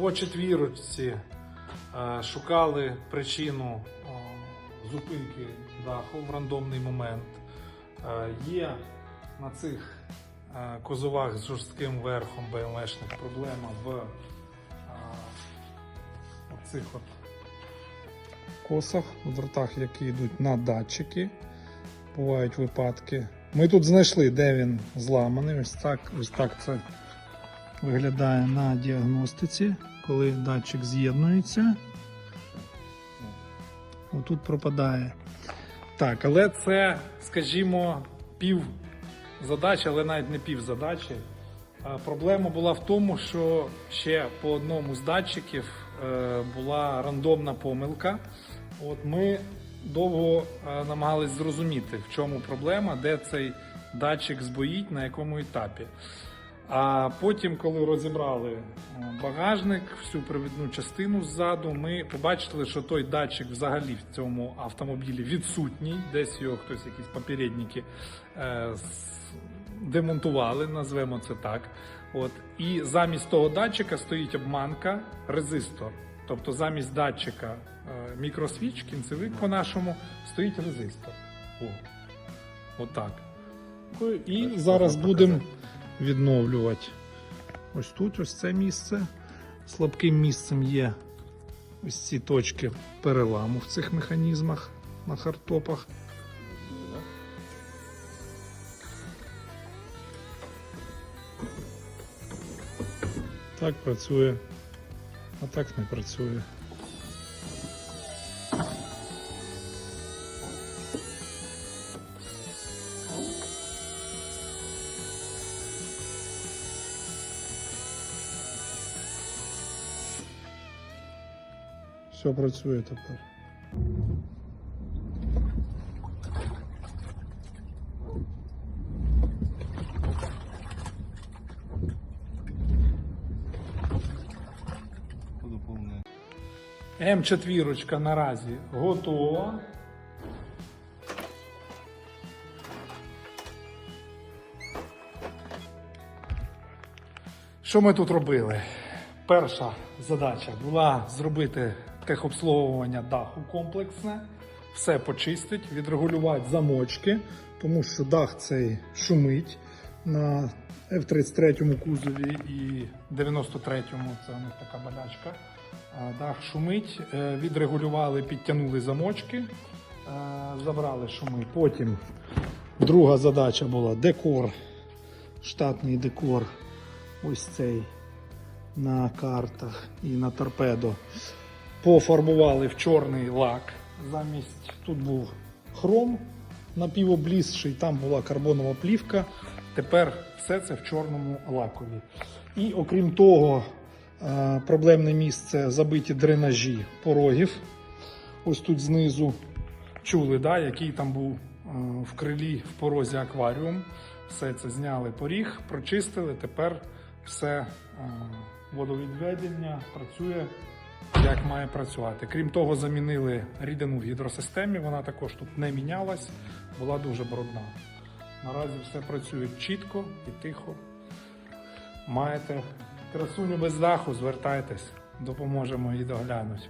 По четвірочці е, шукали причину е, зупинки даху в рандомний момент. Е, Є на цих козовах з жорстким верхом БМВшних проблема в цих от косах, в дротах, які йдуть на датчики. Бувають випадки. Ми тут знайшли, де він зламаний. Ось так, ось так це виглядає на діагностиці, коли датчик з'єднується. Отут пропадає. Так, але це, скажімо, пів задачі, але навіть не пів задачі. Проблема була в тому, що ще по одному з датчиків е, була рандомна помилка. От ми довго е, намагались зрозуміти, в чому проблема, де цей датчик збоїть, на якому етапі. А потім, коли розібрали е, багажник, всю привідну частину ззаду, ми побачили, що той датчик взагалі в цьому автомобілі відсутній. Десь його хтось, якісь попередники е, демонтували, назвемо це так. От. І замість того датчика стоїть обманка, резистор. Тобто замість датчика е, мікросвіч, кінцевик по-нашому, стоїть резистор. О. Отак. І зараз будемо відновлювати. Ось тут, ось це місце. Слабким місцем є ось ці точки переламу в цих механізмах на хардтопах. Так працює, а так не працює. Все працює тепер. М4 наразі готова. Що ми тут робили? Перша задача була зробити техобслуговування даху комплексне, все почистити, відрегулювати замочки, тому що дах цей шумить на F-33 кузові і 93-му це у них така болячка. Дах шумить, е, відрегулювали, підтягнули замочки, е, забрали шуми. Потім друга задача була декор, штатний декор. Ось цей на картах і на торпедо. Пофарбували в чорний лак. Замість тут був хром напівоблізший, там була карбонова плівка. Тепер все це в чорному лакові. І окрім того, е, проблемне місце забиті дренажі порогів. Ось тут знизу чули, да, який там був е, в крилі в порозі акваріум. Все це зняли поріг, прочистили. Тепер все е, водовідведення працює як має працювати. Крім того, замінили рідину в гідросистемі. Вона також тут не мінялась, була дуже брудна. Наразі все працює чітко і тихо. Маєте красуню без даху, звертайтесь, допоможемо її доглянути.